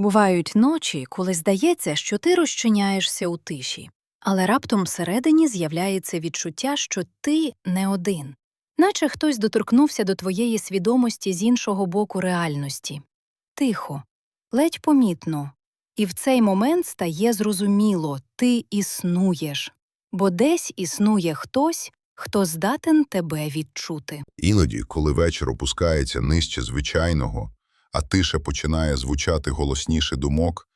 Бувають ночі, коли здається, що ти розчиняєшся у тиші, але раптом всередині з'являється відчуття, що ти не один, наче хтось доторкнувся до твоєї свідомості з іншого боку реальності. Тихо, ледь помітно. І в цей момент стає зрозуміло ти існуєш, бо десь існує хтось, хто здатен тебе відчути. Іноді, коли вечір опускається нижче звичайного, а тиша починає звучати голосніше думок,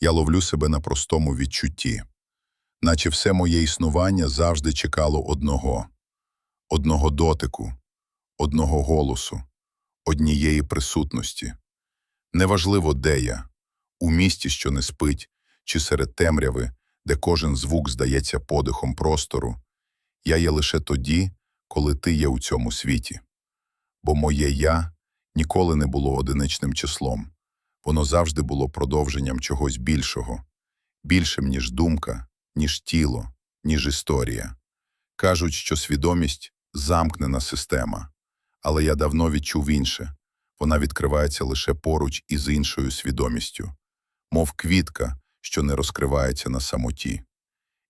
я ловлю себе на простому відчутті, наче все моє існування завжди чекало одного – одного дотику, одного голосу, однієї присутності. Неважливо, де я – у місті, що не спить, чи серед темряви, де кожен звук здається подихом простору, я є лише тоді, коли ти є у цьому світі. Бо моє «я» ніколи не було одиничним числом. Воно завжди було продовженням чогось більшого, більшим, ніж думка, ніж тіло, ніж історія. Кажуть, що свідомість – замкнена система. Але я давно відчув інше. Вона відкривається лише поруч із іншою свідомістю, мов квітка, що не розкривається на самоті.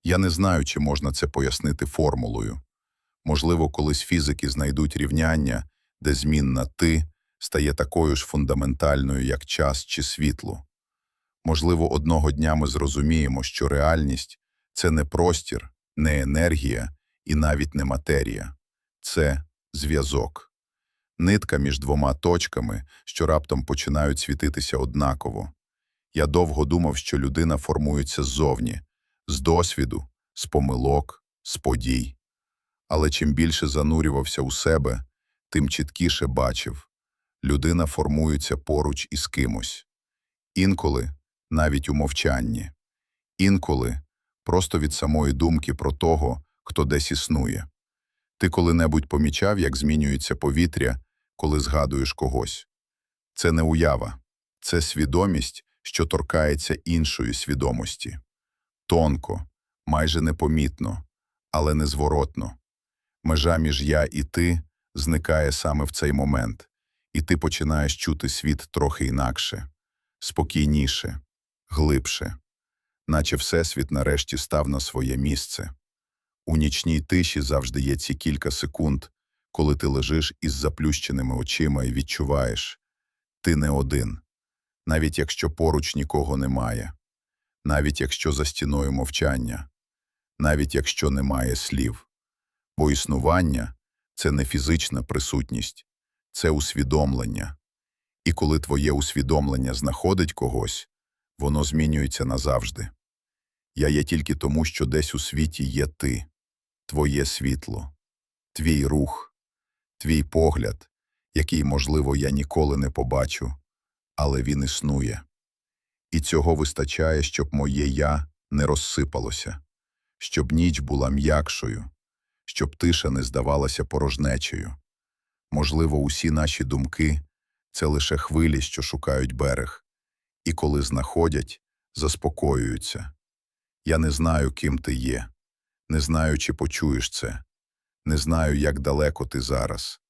Я не знаю, чи можна це пояснити формулою. Можливо, колись фізики знайдуть рівняння, де змінна «ти» стає такою ж фундаментальною, як час чи світло. Можливо, одного дня ми зрозуміємо, що реальність – це не простір, не енергія і навіть не матерія. Це зв'язок. Нитка між двома точками, що раптом починають світитися однаково. Я довго думав, що людина формується ззовні, з досвіду, з помилок, з подій. Але чим більше занурювався у себе, тим чіткіше бачив – людина формується поруч із кимось. Інколи навіть у мовчанні. Інколи просто від самої думки про того, хто десь існує. Ти коли-небудь помічав, як змінюється повітря, коли згадуєш когось. Це не уява, це свідомість, що торкається іншої свідомості. Тонко, майже непомітно, але незворотно. Межа між я і ти зникає саме в цей момент, і ти починаєш чути світ трохи інакше, спокійніше, глибше, наче Всесвіт нарешті став на своє місце. У нічній тиші завжди є ці кілька секунд, коли ти лежиш із заплющеними очима і відчуваєш – ти не один, навіть якщо поруч нікого немає, навіть якщо за стіною мовчання, навіть якщо немає слів. Бо існування – це не фізична присутність, це усвідомлення. І коли твоє усвідомлення знаходить когось, воно змінюється назавжди. Я є тільки тому, що десь у світі є ти, твоє світло, твій рух, твій погляд, який, можливо, я ніколи не побачу, але він існує. І цього вистачає, щоб моє «я» не розсипалося, щоб ніч була м'якшою, щоб тиша не здавалася порожнечею. Можливо, усі наші думки – це лише хвилі, що шукають берег, і коли знаходять, заспокоюються. Я не знаю, ким ти є, не знаю, чи почуєш це, не знаю, як далеко ти зараз,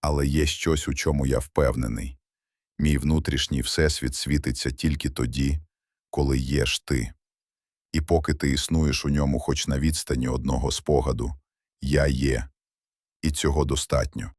але є щось, у чому я впевнений. Мій внутрішній всесвіт світиться тільки тоді, коли єш ти. І поки ти існуєш у ньому хоч на відстані одного спогаду, я є. І цього достатньо.